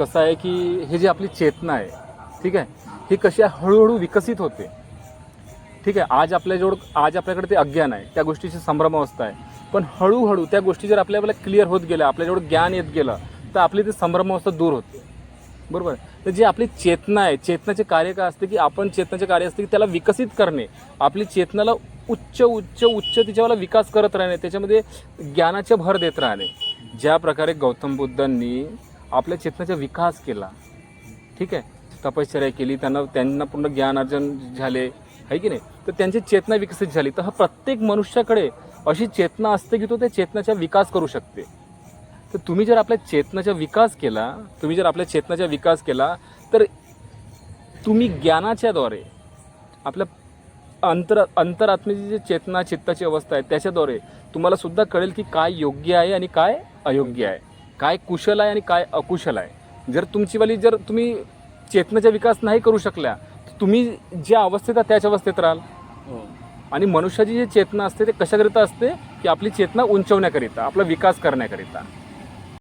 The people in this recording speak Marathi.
कसं आहे की हे जी आपली चेतना आहे ठीक आहे ही कशी आहे हळूहळू विकसित होते. ठीक आहे आज आपल्याजवळ आज आपल्याकडे ते अज्ञान आहे त्या गोष्टीची संभ्रमावस्था आहे. पण हळूहळू त्या गोष्टी जर आपल्याला क्लिअर होत गेल्या आपल्याजवळ ज्ञान येत गेलं तर आपली ती संभ्रमावस्था दूर होते. बरोबर? तर जी आपली चेतना आहे चेतनाचे कार्य काय असते की आपण चेतनाचे कार्य असते की त्याला विकसित करणे. आपली चेतनाला उच्च उच्च उच्च तिच्यावाला विकास करत राहणे त्याच्यामध्ये ज्ञानाच्या भर देत राहणे. ज्या प्रकारे गौतम बुद्धांनी आपल्या चेतनाचा विकास केला. ठीक आहे? तपश्चर्या केली त्यांना त्यांना पूर्ण ज्ञान अर्जन झाले. आहे की नाही? तर त्यांची चेतना विकसित झाली. तर हा प्रत्येक मनुष्याकडे अशी चेतना असते की तो त्या चेतनाचा विकास करू शकते. तर तुम्ही जर आपल्या चेतनाचा विकास केला तुम्ही जर आपल्या चेतनाचा विकास केला तर तुम्ही ज्ञानाच्याद्वारे आपल्या अंतर अंतरात्मेची जी चेतना चित्ताची अवस्था आहे त्याच्याद्वारे तुम्हाला सुद्धा कळेल की काय योग्य आहे आणि काय अयोग्य आहे. काय कुशल आहे आणि काय अकुशल आहे. जर तुमचीवाली जर तुम्ही चेतनाचा विकास नाही करू शकल्या तर तुम्ही ज्या अवस्थेत आहात त्याच अवस्थेत राहाल. आणि मनुष्याची जी चेतना असते ते कशाकरिता असते? की आपली चेतना उंचवण्याकरिता आपला विकास करण्याकरिता.